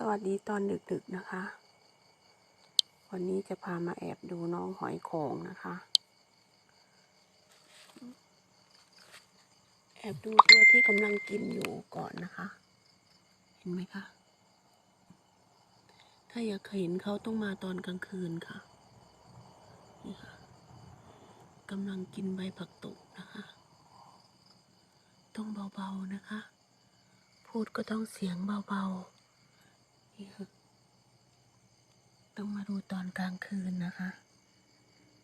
สวัสดีตอนดึกๆนะคะ วันนี้จะพามาแอบดูน้องหอยโขงนะคะ แอบดูตัวที่กำลังกินอยู่ก่อนนะคะ เห็นไหมคะ ถ้าอยากเห็นเขาต้องมาตอนกลางคืนค่ะนี่ค่ะกำลังกินใบผักตบนะคะ ต้องเบาๆนะคะ พูดก็ต้องเสียงเบาๆ นี่ค่ะต้องมาดูตอนกลางคืนนะคะ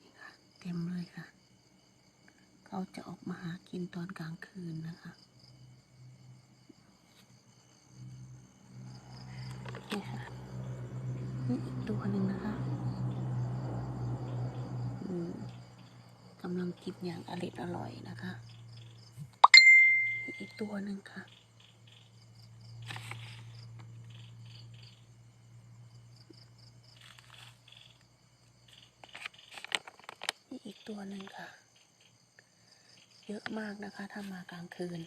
นี่ค่ะเต็มเลยค่ะ เขาจะออกมาหากินตอนกลางคืนนะคะนี่ค่ะนี่อีกตัวหนึ่งนะคะกำลังกินอย่างอริดอร่อยนะคะ อีกตัวหนึ่งค่ะ นี่อีก ตัวหนึ่งค่ะ เยอะมากนะคะ ถ้ามากลางคืน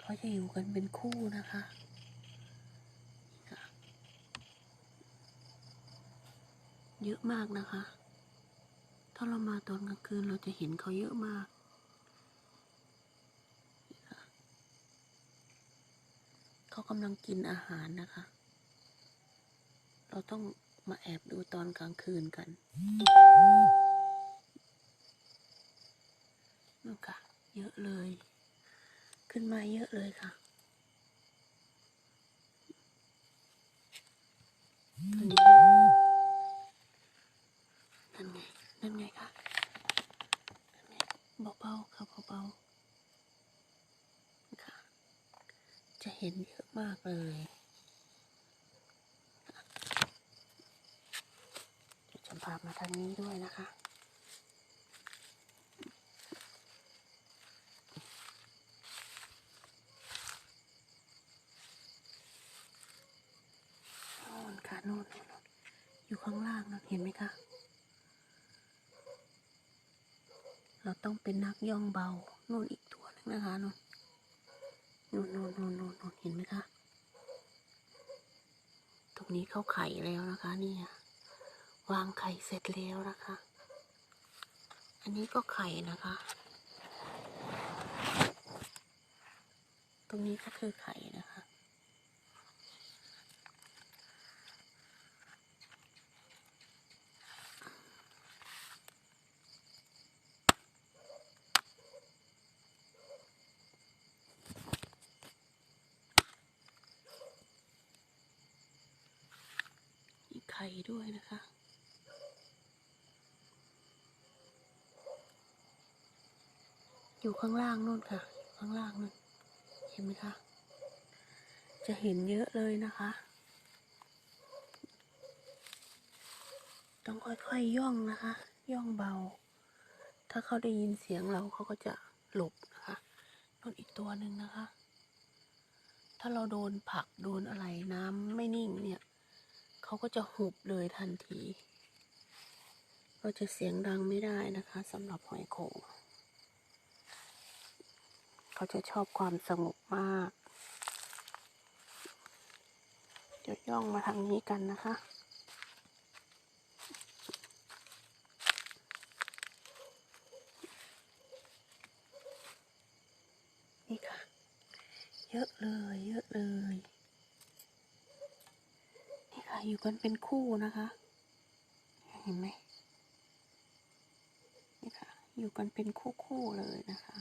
เขาจะอยู่กันเป็นคู่นะคะเยอะมากนะคะ ถ้าเรามาตอนกลางคืนเราจะเห็นเขาเยอะมาก เขากำลังกินอาหารนะคะ เราต้องมาแอบดูตอนกลางคืนกัน นู่นค่ะ เยอะเลย ขึ้นมาเยอะเลยค่ะตัวนี้นั่นไง นั่นไงค่ะนั่นไงเบาๆค่ะเบาๆค่ะ จะเห็นเยอะมากเลยจะพามาทางนี้ด้วยนะคะ โน่นค่ะโน่นโน่นโน่น อยู่ข้างล่างนะเห็นไหมคะ เราต้องเป็นนักย่องเบาโน่นอีกตัวนึงนะคะโน่นโน่นโน่นโน่นโน่นโน่นเห็นไหมคะตรงนี้เขาไข่แล้วนะคะนี่วางไข่เสร็จแล้วนะคะ อันนี้ก็ไข่นะคะ ตรงนี้ก็คือไข่นะคะ มีไข่ ด้วยนะคะ อยู่ข้างล่างนู่นค่ะ ข้างล่างนู่น เห็นไหมคะ จะเห็นเยอะเลยนะคะ ต้องค่อยๆย่องนะคะ ย่องเบา ถ้าเขาได้ยินเสียงเราเขาก็จะหลบนะคะนู่นอีกตัวหนึ่งนะคะ ถ้าเราโดนผักโดนอะไรน้ำไม่นิ่งเนี่ย เขาก็จะหุบเลยทันที ก็จะเสียงดังไม่ได้นะคะสำหรับหอยโขงเขาจะชอบความสงบมาก เดี๋ยวย่องมาทางนี้กันนะคะนี่ค่ะ เยอะเลย เยอะเลย อยู่กันเป็นคู่นะคะ เห็นไหมนี่ค่ะ อยู่กันเป็นคู่คู่เลยนะคะ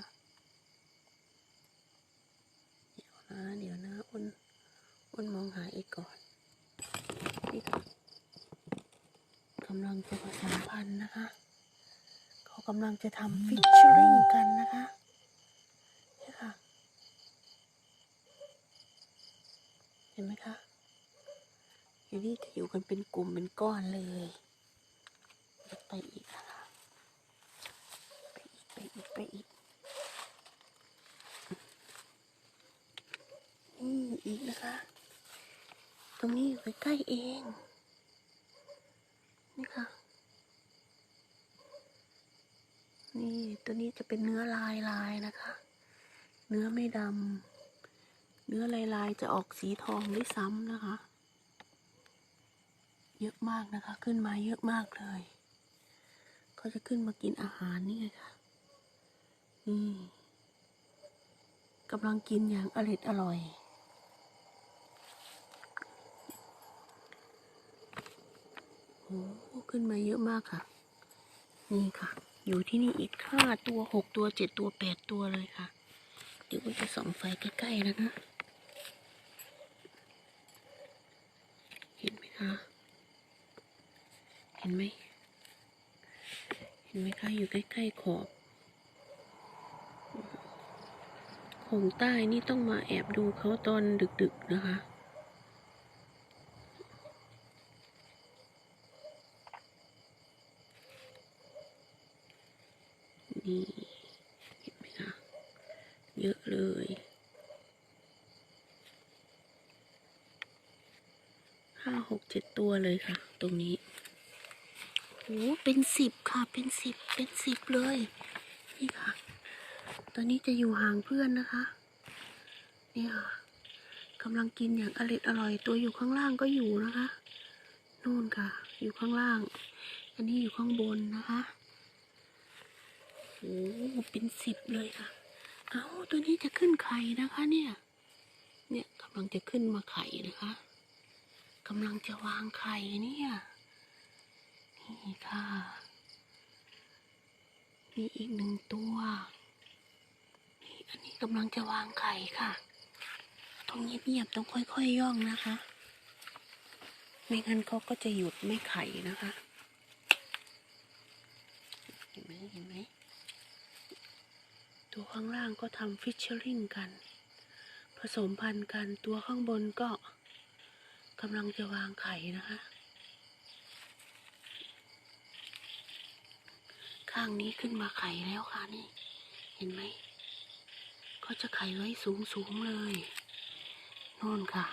เดี๋ยวนะ เดี๋ยวนะอ้นอ้นมองหาอีกก่อนนี่ค่ะกำลังจะผสมพันธุ์นะคะ เขากำลังจะทำฟิชเชอริงกันนะคะนี่ค่ะ เห็นไหมคะ อยู่นี่จะอยู่กันเป็นกลุ่มเป็นก้อนเลยไปอีกนะคะไปอีกไปอีกไปอีกนี่อีกนะคะ ตรงนี้อยู่ใกล้เองนี่ค่ะนี่ตัวนี้จะเป็นเนื้อลายลายนะคะ เนื้อไม่ดำเนื้อลายๆจะออกสีทองด้วยซ้ำนะคะ เยอะมากนะคะ ขึ้นมาเยอะมากเลยเขาจะขึ้นมากินอาหารนี่ไงค่ะนี่กำลังกินอย่างอร็ดอร่อยโอ้ขึ้นมาเยอะมากค่ะ นี่ค่ะ อยู่ที่นี่อีกห้าตัวหกตัวเจ็ดตัวแปดตัวเลยค่ะ เดี๋ยวก็จะส่องไฟใกล้ๆนะคะเห็นไหมคะ ห็นไหม เห็นไหมคะ อยู่ใกล้ๆขอบขงใต้นี่ต้องมาแอบดูเขาตอนดึกๆนะคะ นี่ เห็นไหมคะ เยอะเลยห้าหกเจ็ดตัวเลยค่ะ ตรงนี้ โอ้เป็นสิบค่ะ เป็นสิบ เป็นสิบเลย นี่ค่ะ ตอนนี้จะอยู่ห่างเพื่อนนะคะ นี่ค่ะกำลังกินอย่างอร่อยอร่อย ตัวอยู่ข้างล่างก็อยู่นะคะ นู่นค่ะ อยู่ข้างล่าง อันนี้อยู่ข้างบนนะคะโอ้เป็นสิบเลยค่ะ เอาตัวนี้จะขึ้นไข่นะคะ เนี่ย เนี่ยกำลังจะขึ้นมาไข่นะคะกำลังจะวางไข่เนี่ย นี่ค่ะ มีอีกหนึ่งตัวนี่อันนี้กำลังจะวางไข่ค่ะ ต้องเงียบๆต้องค่อยๆย่องนะคะ ไม่งั้นเขาก็จะหยุดไม่ไข่นะคะ เห็นไหมเห็นไหมตัวข้างล่างก็ทำฟิชเชอริงกัน ผสมพันธุ์กันตัวข้างบนก็กำลังจะวางไข่นะคะ ข้างนี้ขึ้นมาไข่แล้วค่ะนี่ เห็นไหมก็จะไข่ไว้สูงสูงๆเลยโน่นค่ะ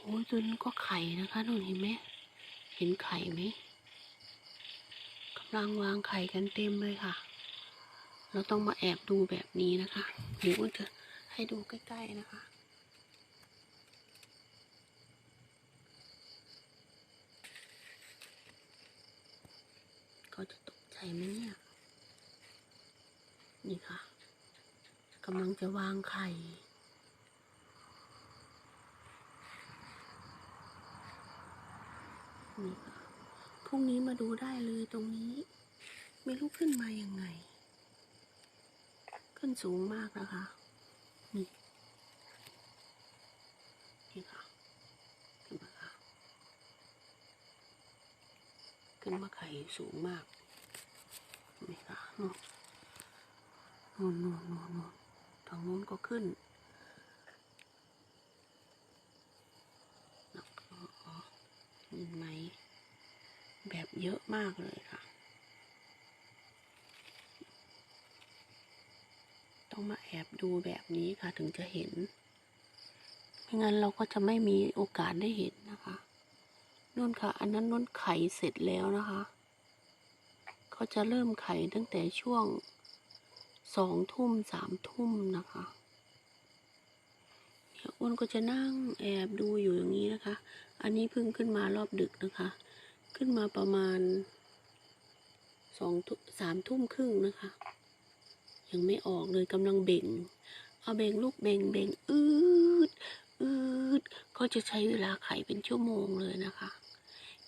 โอ้ยตัวนี้ก็ไข่นะคะนู่นเห็นไหมเห็นไข่ไหมกำลังวางไข่กันเต็มเลยค่ะ เราต้องมาแอบดูแบบนี้นะคะเดี๋ยวอ้วนจะให้ดูใกล้ ๆนะคะ เขา จะตกใจไหมเนี่ย นี่ค่ะกำลังจะวางไข่ นี่ค่ะพรุ่งนี้มาดูได้เลยตรงนี้ ไม่รู้ขึ้นมายังไง ขึ้นสูงมากนะคะนี่นี่ค่ะขึ้นมาค่ะขึ้นมาไข่สูงมาก นี่ค่ะนู่นนู่นนู่นนู่นทางนู้นก็ขึ้นเห็นไหม แบบเยอะมากเลยค่ะ ต้องมาแอบดูแบบนี้ค่ะถึงจะเห็น ไม่งั้นเราก็จะไม่มีโอกาสได้เห็นนะคะนู่นค่ะ อันนั้นนุ่นไข่เสร็จแล้วนะคะ เขาจะเริ่มไข่ตั้งแต่ช่วงสองทุ่มสามทุ่มนะคะเนี่ยอ้วนก็จะนั่งแอบดูอยู่อย่างนี้นะคะ อันนี้เพิ่งขึ้นมารอบดึกนะคะ ขึ้นมาประมาณสองสามทุ่มครึ่งนะคะ ยังไม่ออกเลยกำลังเบ่ง เอาเบ่งลูกเบ่งเบ่งอืดอืดก็จะใช้เวลาไข่เป็นชั่วโมงเลยนะคะ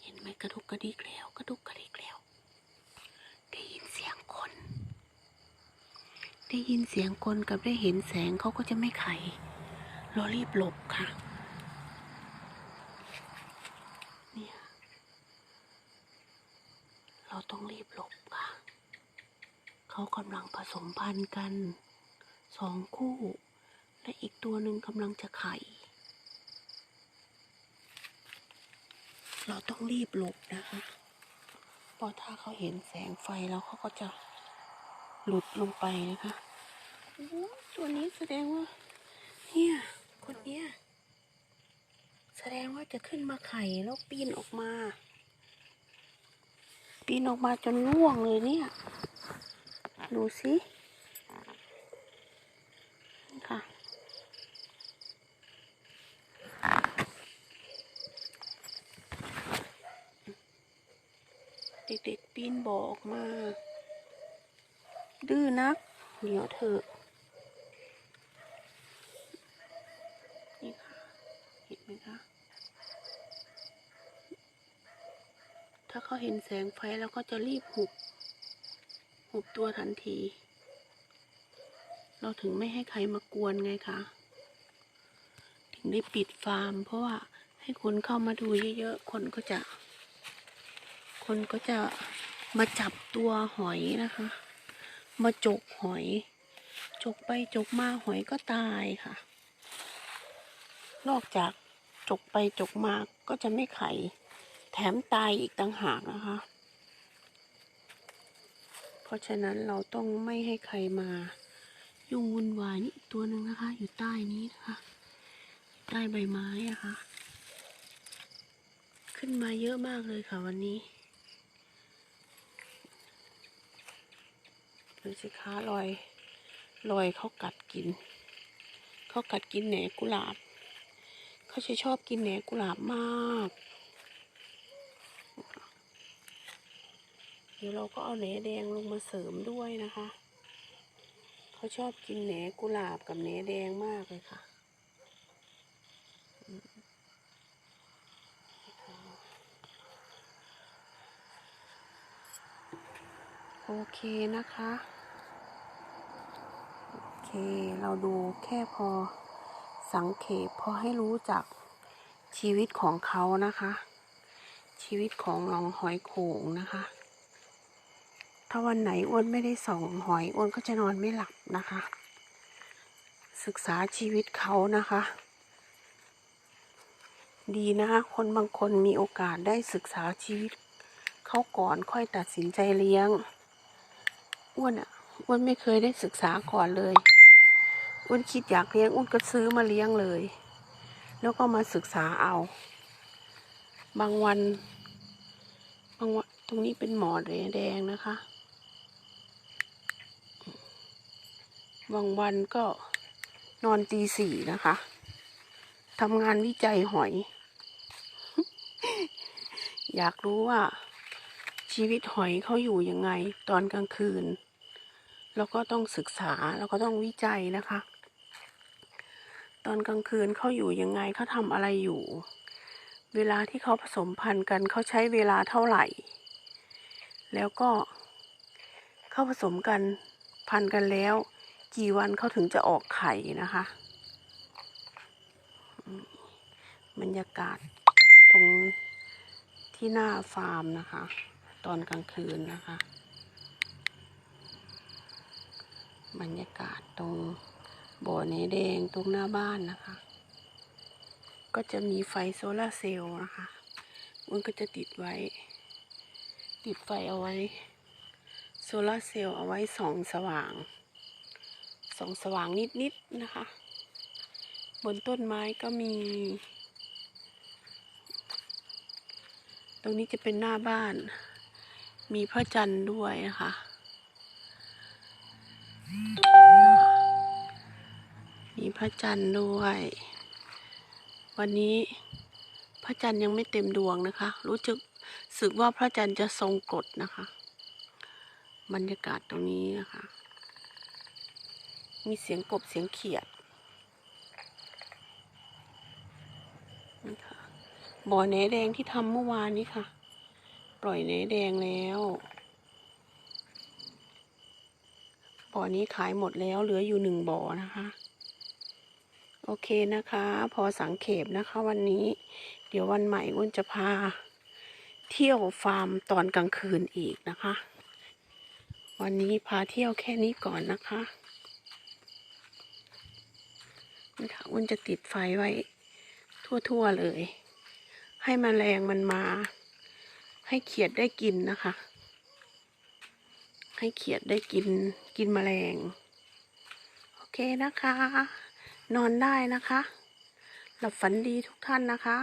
เห็นไหมกระดุกกระดิกแล้ว กระดุกกระดิกแล้ว ได้ยินเสียงคน ได้ยินเสียงคนกับได้เห็นแสงเขาก็จะไม่ไขเรารีบหลบค่ะเนี่ยเราต้องรีบหลบค่ะ เขากำลังผสมพันธุ์กันสองคู่ และอีกตัวหนึ่งกำลังจะไข่ เราต้องรีบหลบนะคะเพราะถ้าเขาเห็นแสงไฟแล้วเขาก็จะ หลุดลงไปนะคะตัวนี้แสดงว่า เนี่ยคนเนี้ยแสดงว่าจะขึ้นมาไข่แล้วปีนออกมา ปีนออกมาจนล่วงเลยเนี่ย ดูสิค่ะ เด็กๆปีนบ่อออกมา ดื้อนัก เดี๋ยวเถอะนี่ค่ะเห็นไหมคะถ้าเขาเห็นแสงไฟแล้วก็จะรีบหุบหุบตัวทันที เราถึงไม่ให้ใครมากวนไงคะ ถึงได้ปิดฟาร์ม เพราะว่าให้คนเข้ามาดูเยอะๆ คนก็จะ คนก็จะมาจับตัวหอยนะคะ มาจกหอย จกไปจกมาหอยก็ตายค่ะ นอกจากจกไปจกมาก็จะไม่ไข่ แถมตายอีกต่างหากนะคะ เพราะฉะนั้นเราต้องไม่ให้ใครมา ยุ่งวุ่นวายนี่ตัวหนึ่งนะคะ อยู่ใต้นี้นะคะใต้ใบไม้อะค่ะขึ้นมาเยอะมากเลยค่ะวันนี้ ดูสิคะรอยรอยเขากัดกิน เขากัดกินแหนกุหลาบ เขาจะชอบกินแหนกุหลาบมาก เดี๋ยวเราก็เอาแหนแดงลงมาเสริมด้วยนะคะ เขาชอบกินแหนกุหลาบกับแหนแดงมากเลยค่ะ โอเคนะคะ โอเค เราดูแค่พอสังเขปพอให้รู้จักชีวิตของเขานะคะ ชีวิตของหนองหอยโขงนะคะ ถ้าวันไหนอ้วนไม่ได้ส่องหอยอ้วนก็จะนอนไม่หลับนะคะ ศึกษาชีวิตเขานะคะ ดีนะคะคนบางคนมีโอกาสได้ศึกษาชีวิตเขาก่อนค่อยตัดสินใจเลี้ยง อ้วนอะอ้วนไม่เคยได้ศึกษาก่อนเลยอ้วนคิดอยากเลี้ยงอ้วนก็ซื้อมาเลี้ยงเลย แล้วก็มาศึกษาเอา บางวัน บางวันตรงนี้เป็นหมอดแดงนะคะ บางวันก็นอนตีสี่นะคะทำงานวิจัยหอย อยากรู้ว่าชีวิตหอยเขาอยู่ยังไง ตอนกลางคืน แล้วก็ต้องศึกษาแล้วก็ต้องวิจัยนะคะ ตอนกลางคืนเขาอยู่ยังไงเขาทำอะไรอยู่ เวลาที่เขาผสมพันธุ์กันเขาใช้เวลาเท่าไหร่ แล้วก็เข้าผสมกันพันธุ์กันแล้ว กี่วันเขาถึงจะออกไข่นะคะ บรรยากาศตรงที่หน้าฟาร์มนะคะ ตอนกลางคืนนะคะ บรรยากาศตรงบ่อเนแดงตรงหน้าบ้านนะคะ ก็จะมีไฟโซลาร์เซลล์นะคะ มันก็จะติดไว้ ติดไฟเอาไว้ โซลาร์เซลล์เอาไว้สองสว่างสองสว่างนิดๆนะคะ บนต้นไม้ก็มี ตรงนี้จะเป็นหน้าบ้าน มีพระจันทร์ด้วยนะคะ มีพระจันทร์ด้วย วันนี้พระจันทร์ยังไม่เต็มดวงนะคะ รู้จึกสึกว่าพระจันทร์จะทรงกฎนะคะ บรรยากาศตรงนี้นะคะ มีเสียงกบเสียงเขียดนี่ค่ะบ่อแหนแดงที่ทำเมื่อวานนี้ค่ะ ปล่อยแหนแดงแล้ว บ่อนี้ขายหมดแล้วเหลืออยู่หนึ่งบ่อนะคะ โอเคนะคะ พอสังเขปนะคะ วันนี้ เดี๋ยววันใหม่อ้นจะพา เที่ยวฟาร์มตอนกลางคืนอีกนะคะ วันนี้พาเที่ยวแค่นี้ก่อนนะคะนี่ค่ะอ้นจะติดไฟไว้ ทั่วๆเลย ให้มแมลงมันมา ให้เขียดได้กินนะคะ ให้เขียดได้กินกินแมลง โอเคนะคะ นอนได้นะคะ หลับฝันดีทุกท่านนะคะ